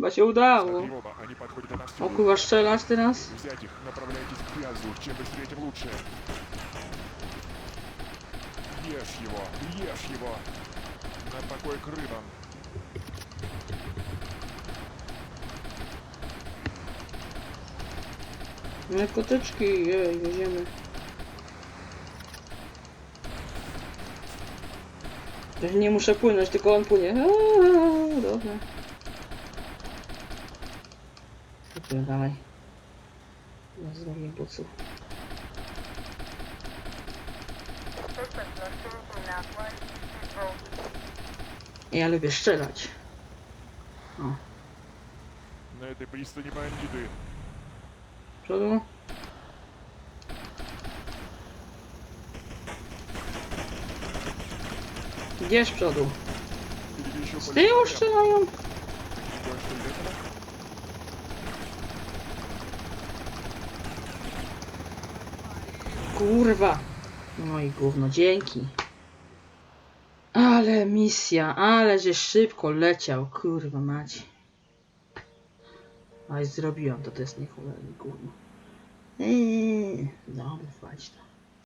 Chyba się udało. Смотри, оба, они подходят O отовсюду. kurwa, strzelać teraz? Взять их, направляйтесь к Пязу. Чем быстрее, тем лучше. Ешь его, ешь его. На покой к рыбам. Narkotyczki, jej, jedziemy. Ja Nie muszę płynąć, tylko on płynie. Aaaa, dobra. Super, dalej. Ja zrobię bucu. Ja lubię strzelać. O, На этой пристани бандиты. przodu. Gdzie z przodu? Впереди еще Z поле tyłu снарядов. strzelają? Kurwa. No i gówno, dzięki. Ale misja, ale że szybko leciał, kurwa macie. Ale zrobiłam to, to jest niecholernie gówno. Eee, dobra, fajnie.